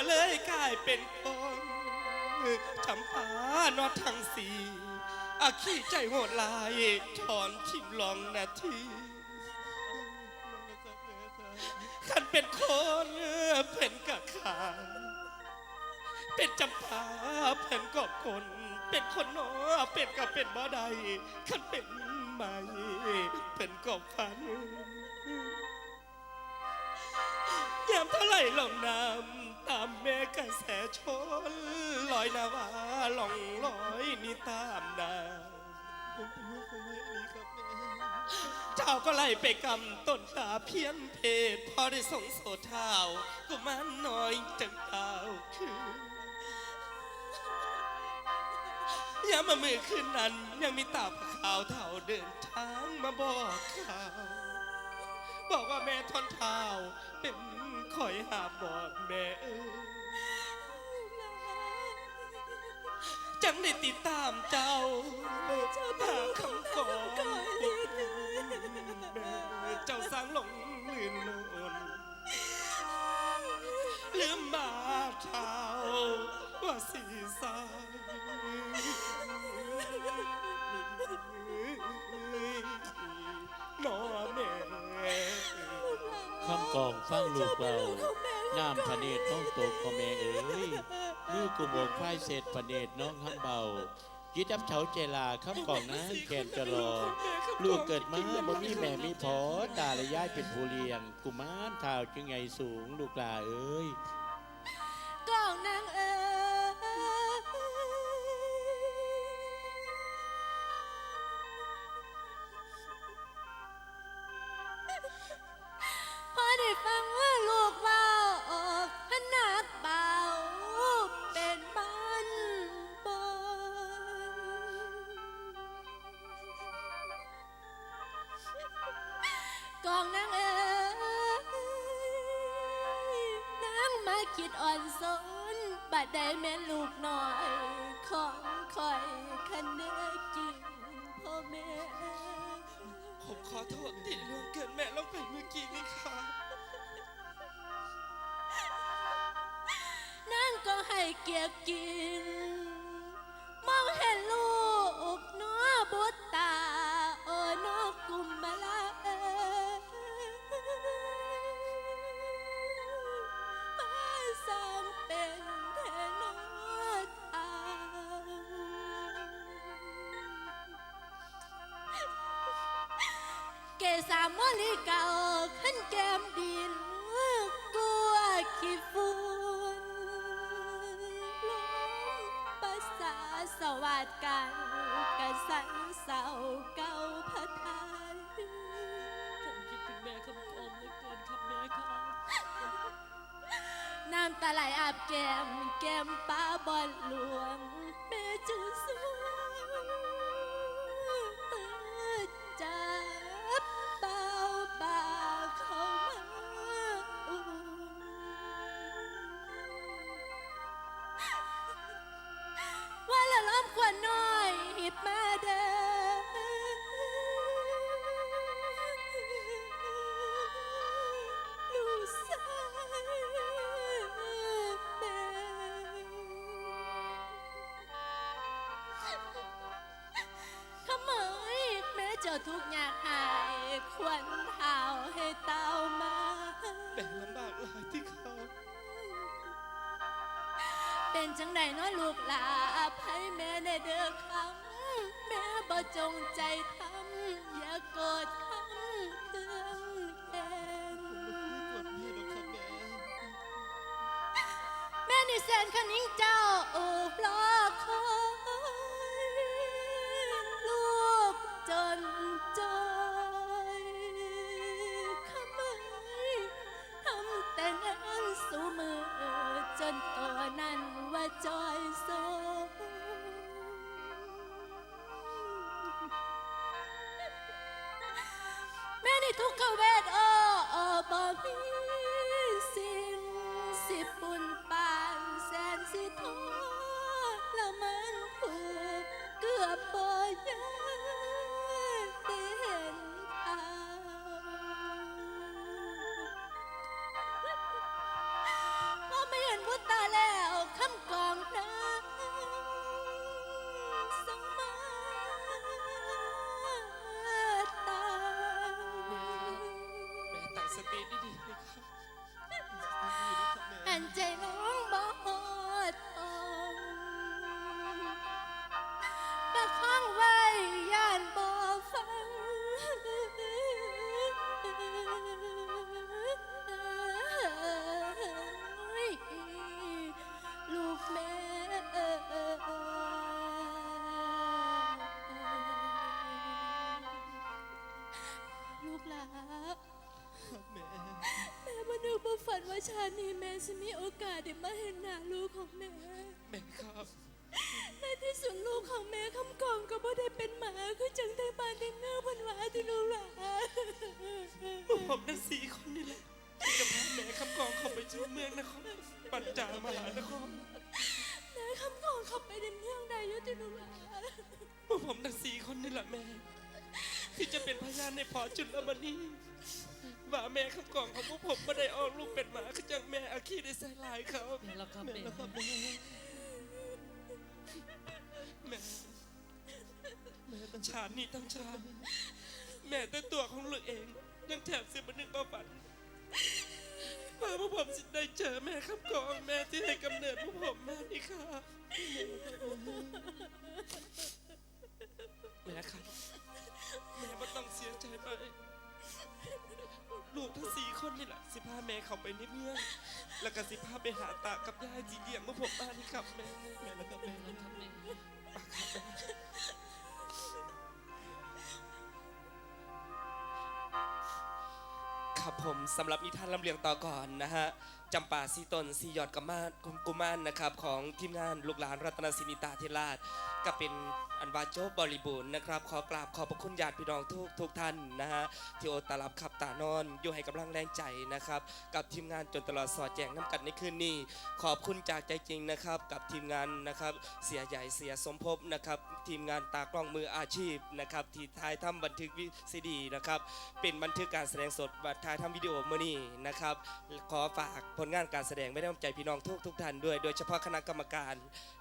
ก็เลยกลายเป็นคนจำปานอดทั้งสีอาขี้ใจโหดลายถอนทิมลองนาทีขันเป็นคนเป็นกะขาเป็นจำปาเป็นก็คน เป็นคนนอเป็นก็เป็นบ่ได้ขันเป็นไหมเป็นก็ฝันยามเท่าไหร่ลงน้ำ ตามแม่กระแสชนลอยนาวาล่องลอยนี่ตามนาผมเป็นลูกของแม่นี้ครับแม่เจ้าก็ไล่ไปกำต้นตาเพี้ยนเพศพอได้ส่งโสเท้าก็มันน้อยจังเท้าคือยามมามือคืนนั้น ยังมีตาขาวเท่าเดินทางมาบอกข่าวบอกว่าแม่ทอนเท้าเป็น คอยหาบอกแม่เออจังได้ติดตามเจ้าทางคำกอนแม่เจ้าสร้างหลงลื่นลนลืมมาเท้าว่าสีสาย ฟังลูกเบาน้ำพระเนตรน้องตกพ่อแม่เอ๋ยมือกุโบกพายเศษพระเนตรน้องห้ำเบายิดับเฉาเจลาข้ามกองนั้นแขนจะรอ ลูกเกิดมาบ่มีแม่มีพอตาและยายเป็นผู้เลี้ยง กุมารเท้าจึงไงสูงลูกลาเอ้ย ดอ่อนสนบัดได้แม่นลูกน้อย ของคอยคันเนื้อจริงพ่อแม่ ผมขอโทษที่ล่วงเกินแม่ลงไปเมื่อกี้นี่ครับนางก็ให้เกียรติกิน สามอลิก่าขึ้นแก้มดินกลัวขี้ฝุ่นลมภาษาสวัสดิกันกระสันเศร้าเก่าพระไทยผมคิดถึงแม่คำกองเหลือเกินครับแม่ครับน้ำตาไหลอาบแก้มแก้มป้าบอลหลวง ทุกข์ยากหายควรเท้าให้เต้ามาแม่ลำบากหลายที่เขา เป็นจังใดน้อยลูกหลาอภัยแม่ในเด้อคำแม่บ่จงใจทำอย่าโกรธคำเครื่องแค้นกดพี่หรอกครับแม่ แม่นี่แสนคันยิ่งเจ้าโอบรอ ส ชาตินี้แม่จะมีโอกาสได้มาเห็นหน้าลูกของแม่ แม่ครับ ในที่สุดลูกของแม่คำกองก็บ่ได้เป็นหมาคือจังได้บานได้เงือพันวาที่ลูกหลาผมทั้งสี่คนนี่แหละที่จะพาแม่คำกองเข้าไปสู่เมืองนครปัญจามหานครแม่คำกองเข้าไปในเมืองใดอยู่ที่ลูกหลาพวกผมทั้งสี่คนนี่แหละแม่ ที่จะเป็นพยานในพอจุลมณี ว่าแม่คำกองของพวกผมไม่ได้ออกลูกเป็นหมาคือจังแม่อาคีได้ใส่ลายเขาแม่แล้วครับแม่แม่แล้วครับแม่แม่แม่ตั้งชาตินี้ตั้งชาติแม่แต่ตัวของลูกเอง ยังแถบสิบนึกบ่ฝันว่าพวกผมสิได้เจอแม่คำกองแม่ที่ให้กำเนิดพวกผมมานี่ค่ะแม่ครับแม่ไม่ต้องเสียใจไป ลูกทั้งสี่คนนี่แหละสิพาแม่เขาไปในเมืองแล้วก็สิพาไปหาตากับยายจีเดียงเมื่อผมมานี่ครับแม่แม่แล้วก็แม่แม่ปากครับแม่ครับผมสำหรับนิทานลำเลียงต่อก่อนนะฮะ จำปาสีตนสียอดกมานกุมกุมานนะครับของทีมงานลูกหลานรัตนศินิตาเทราชก็เป็นอันวาโจบบริบูรณ์นะครับ ขอกราบขอบพระคุณญาติพี่น้องทุกทุกท่านนะฮะที่โอตารับขับตานอนอยู่ให้กำลังแรงใจนะครับ กับทีมงานจนตลอดสอดแจงน้ำกันในคืนนี้ ขอบคุณจากใจจริงนะครับ กับทีมงานนะครับเสียใหญ่เสียสมภพนะครับทีมงานตากล้องมืออาชีพนะครับที่ถ่ายทำบันทึกวิซีดีนะครับเป็นบันทึกการแสดงสดบัถ่ายทำวิดีโอเมื่อนี้นะครับขอฝากผลงานการแสดงไม่ได้ใจพี่น้องทุกทุกท่านด้วย โดยเฉพาะคณะกรรมการ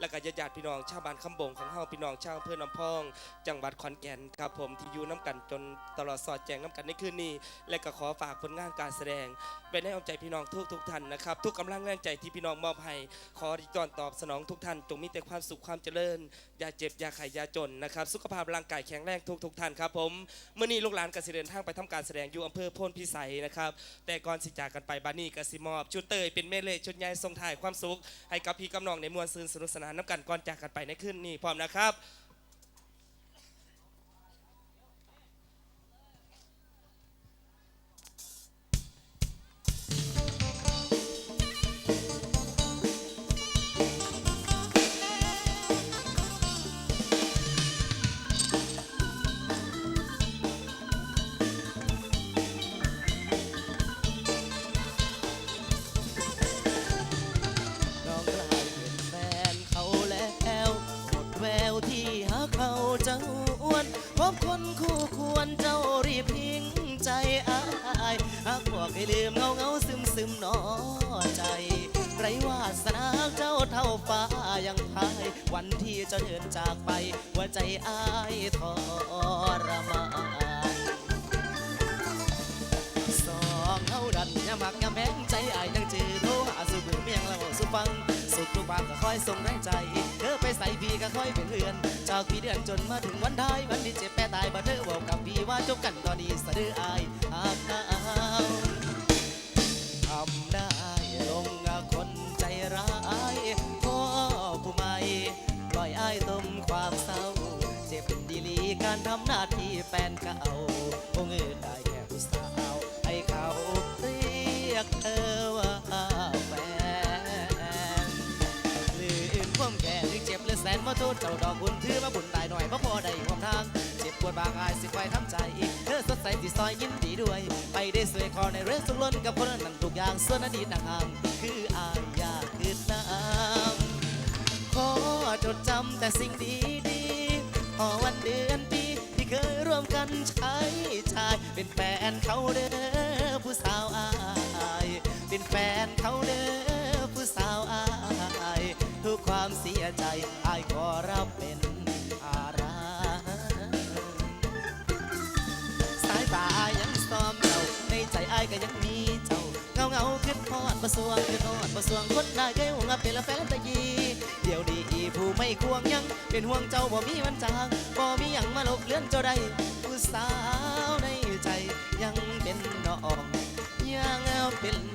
และก็ญาติญาติพี่น้องชาวบ้านคำบงของเฮาพี่น้องชาวอำเภอน้ำพอง จังหวัดขอนแก่นครับผมที่อยู่น้ำกันจนตลอดสอดแจงน้ำกันในคืนนี้ และก็ขอฝากผลงานการแสดง ไว้ในอ้อมใจพี่น้องทุกทุกท่านนะครับทุกกำลังแรงใจที่พี่น้องมอบให้ขอริจอนตอบสนองทุกท่านจงมีแต่ความสุขความเจริญอย่าเจ็บอย่าไข้อย่าจนนะครับสุขภาพร่างกายแข็งแรงทุกทุกท่านครับผมเมื่อนี้ลูกหลานกสิเดินทางไปทำการแสดงอยู่อำเภอโพนพิสัยนะครับแต่ก่อนสิจากกันไปบานี่กสิมอบชุดเตยเป็นเมเล่ชุดใหญ่ทรงถ่ายความสุขให้กับพี่กำนองในมวลซืนสนุกสนานน้ำกันก่อนจากกันไปในคืนนี้พร้อมนะครับ ลืมเงาเงาซึมซึมนอใจ ไรวาสนาเจ้าเท่าฟ้ายังพาย วันที่เจ้าเดินจากไป หัวใจอายทรมานสองเฮาดันยามักยาแพงใจอายยังจือโทรหาสู่มือเมียงเราสู่ฟัง สุขทุกบางก็คอยส่งแรงใจ เธอไปใส่พี่ก็คอยเป็นเพื่อน จากพี่เดือนจนมาถึงวันท้ายวันที่เจ็บแปรตายบ่เธอบอกกับพี่ว่าจบกันตอนนี้สะดืออาย ฟนเก่าคงเงินได้แค่ผู้สาวให้เขาเรียกเธอว่าแฟนหรืออื่นความแก่หรือเจ็บหรือแสนมาโทษเจ้าดอกบุญถือมาบุญตายหน่อยเพราะพอได้ความทางเจ็บปวดบางอายสิคอยทำใจอีกเธอสดใสที่ซอยยินดีด้วย ไปได้สวยคอในเรื่องสุขล้นกับคนนั้นทุกอย่างส่วนอดีตนางอามคืออายอยากคือน้ำขอจดจำแต่สิ่งดี ชายชาย เป็นแฟนเขาเด้อผู้สาวอายเป็นแฟนเขาเด้อผู้สาวอายทุกความเสียใจอายขอรับเป็นภาระสายตายังซ้อมเราในใจอายก็ยังมีเจ้าเงาเงาขึ้นพอดประสวงขึ้นนอดประสวงคนได้เกวงับเป็นละแฟนตะยีเดี๋ยวดี ไม่ควงยัง เป็นห่วงเจ้าบ่มีวันจางบ่มีอย่างมาลบเลือนเจ้าใดผู้สาวในใจยังเป็นน้องยังเป็น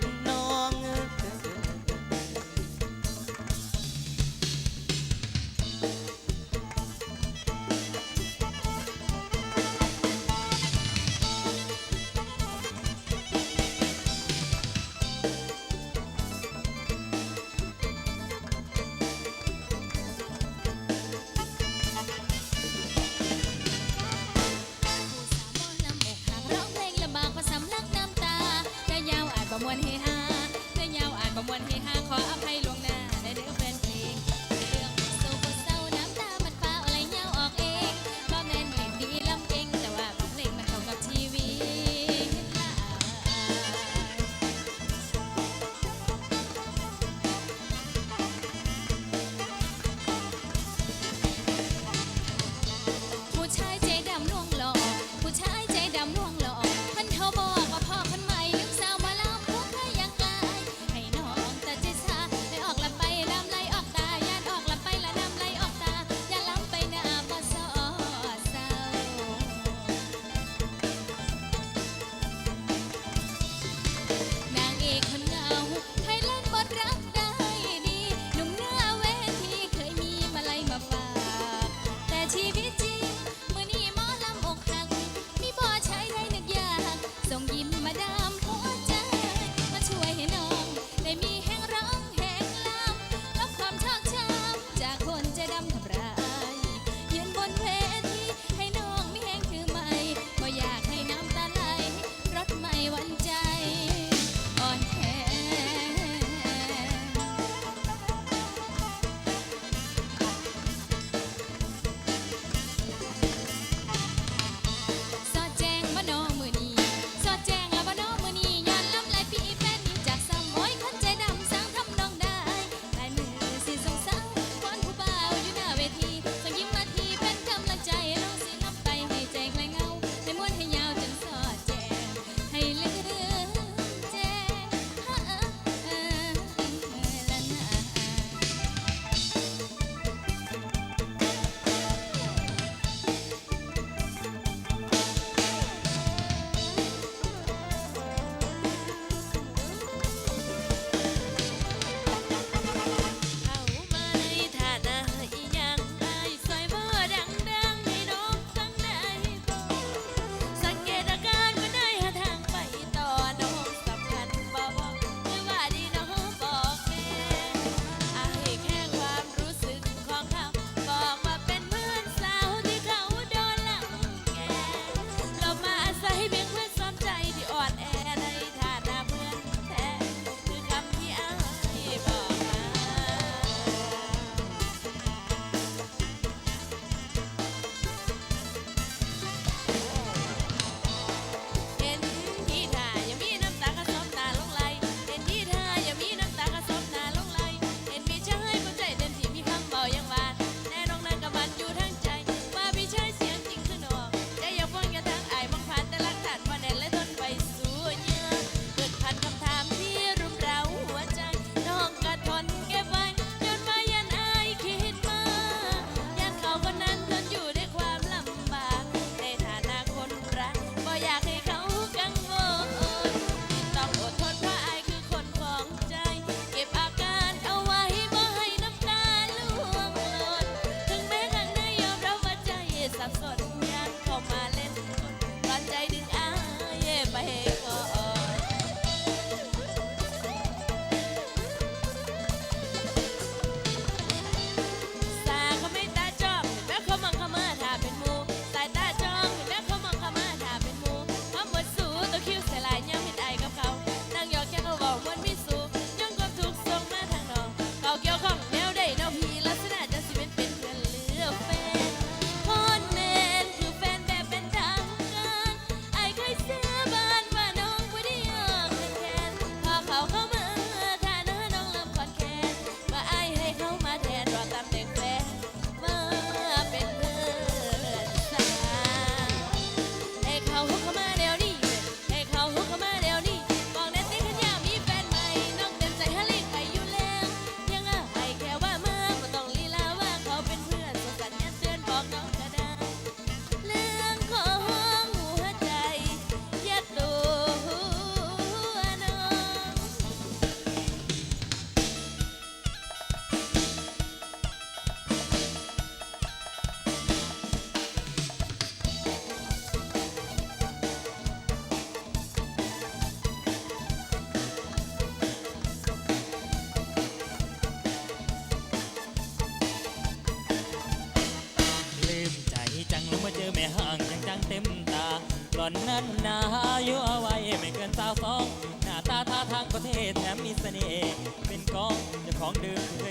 อนนั้นหนาอยู่เอาไว้ไม่เกินสาวสอง หน้าตาท่าทางก็เท่แถมมีเสน่ห์เป็นกองเจ้าของดื่ม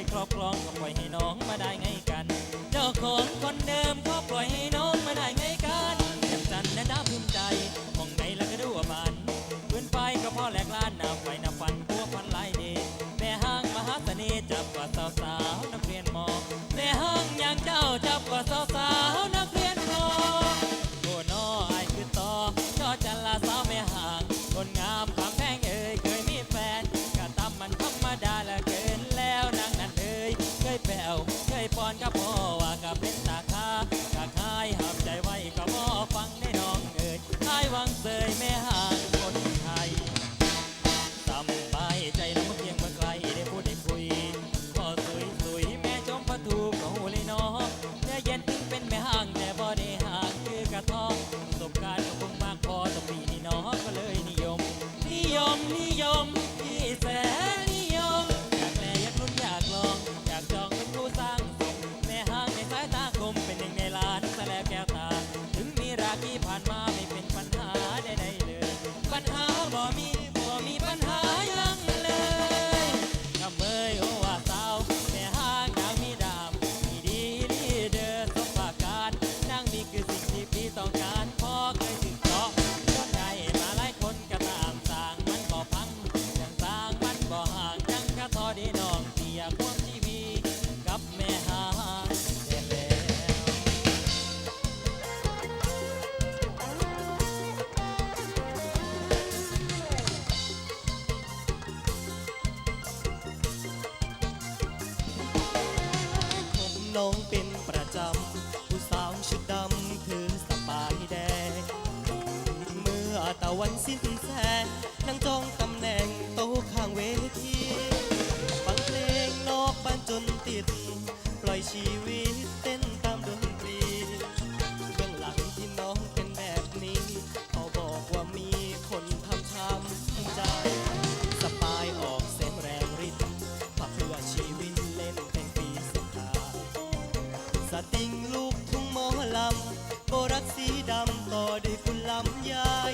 ลงไป สติงลูกทุ่งหมอลำบรักสีดำต่อด้วยคุณลำยาย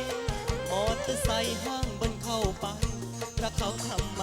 มอเตอร์ไซค์ห้างบนเข้าไปรักเขาทำไม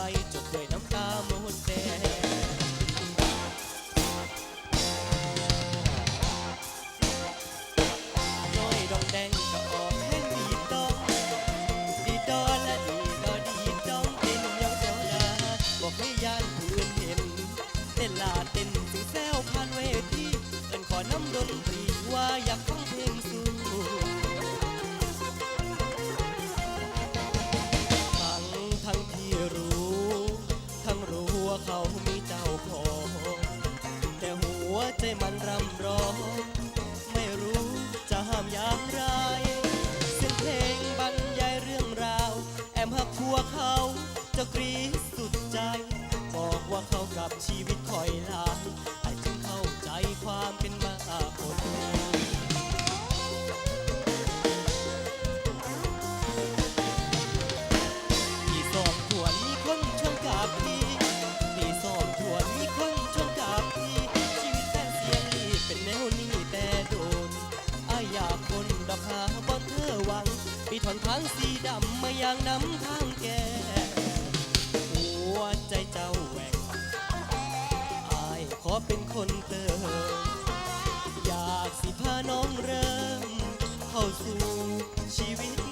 soul. ดำมาอย่างน้ำทางแก่หัวใจเจ้าแหวกอายขอเป็นคนเติม อยากสิพาน้องเริ่ม เข้าสู่ชีวิต